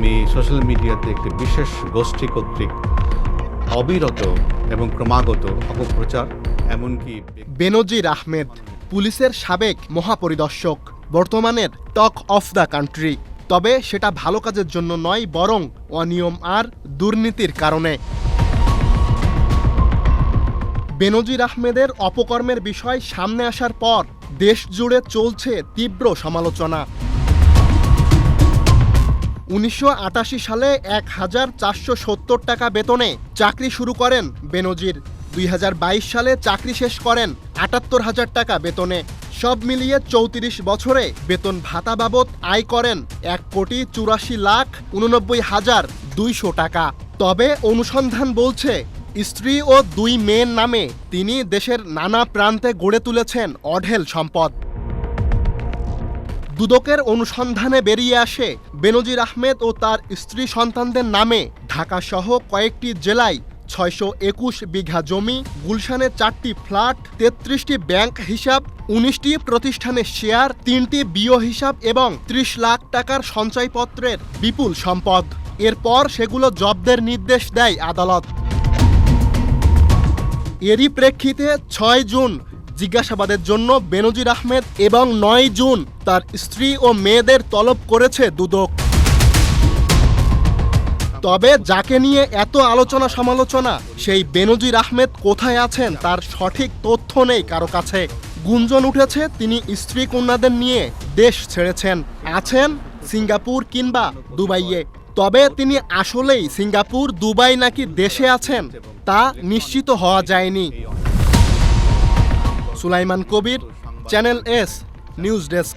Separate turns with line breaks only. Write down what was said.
আমি সোশ্যাল মিডিয়াতে একটি বিশেষ গোষ্ঠী কর্তৃক অবিরত এবং ক্রমাগত অপপ্রচার, এমনকি
বেনজির আহমেদ, পুলিশের সাবেক মহাপরিদর্শক, বর্তমানের টক অফ দ্য কান্ট্রি। তবে সেটা ভালো কাজের জন্য নয়, বরং অনিয়ম আর দুর্নীতির কারণে। বেনজির আহমেদের অপকর্মের বিষয় সামনে আসার পর দেশ জুড়ে চলছে তীব্র সমালোচনা। উনিশশো আটাশি সালে এক হাজার চারশো সত্তর টাকা বেতনে চাকরি শুরু করেন বেনজির। দুই হাজার বাইশ সালে চাকরি শেষ করেন আটাত্তর হাজার টাকা বেতনে। সব মিলিয়ে চৌত্রিশ বছরে বেতন ভাতা বাবদ আয় করেন এক কোটি চুরাশি লাখ উননব্বই হাজার দুইশো টাকা। তবে অনুসন্ধান বলছে, স্ত্রী ও দুই মেয়ের নামে তিনি দেশের নানা প্রান্তে গড়ে তুলেছেন অঢেল সম্পদ। দুদকের অনুসন্ধানে বেরিয়ে আসে বেনজির আহমেদ ও তার স্ত্রী সন্তানদের নামে। ঢাকাসহ কয়েকটি জেলায় ছয়শো একুশ বিঘা জমি, গুলশানে চারটি ফ্ল্যাট, তেত্রিশটি ব্যাংক হিসাব, উনিশটি প্রতিষ্ঠানের শেয়ার, তিনটি বিও হিসাব এবং ত্রিশ লাখ টাকার সঞ্চয়পত্রের বিপুল সম্পদ। এরপর সেগুলো জব্দের নির্দেশ দেয় আদালত। এরই প্রেক্ষিতে ছয় জুন জিজ্ঞাসাবাদের জন্য বেনজির আহমেদ এবং নয় জুন তার স্ত্রী ও মেয়েদের তলব করেছে দুদক। তবে যাকে নিয়ে এত আলোচনা সমালোচনা, সেই বেনজির আহমেদ কোথায় আছেন তার সঠিক তথ্য নেই কারও কাছে। গুঞ্জন উঠেছে, তিনি স্ত্রী কন্যাদের নিয়ে দেশ ছেড়েছেন। আছেন সিঙ্গাপুর কিংবা দুবাইয়ে। তবে তিনি আসলেই সিঙ্গাপুর, দুবাই নাকি দেশে আছেন তা নিশ্চিত হওয়া যায়নি। Sulaiman Kabir channel S news desk.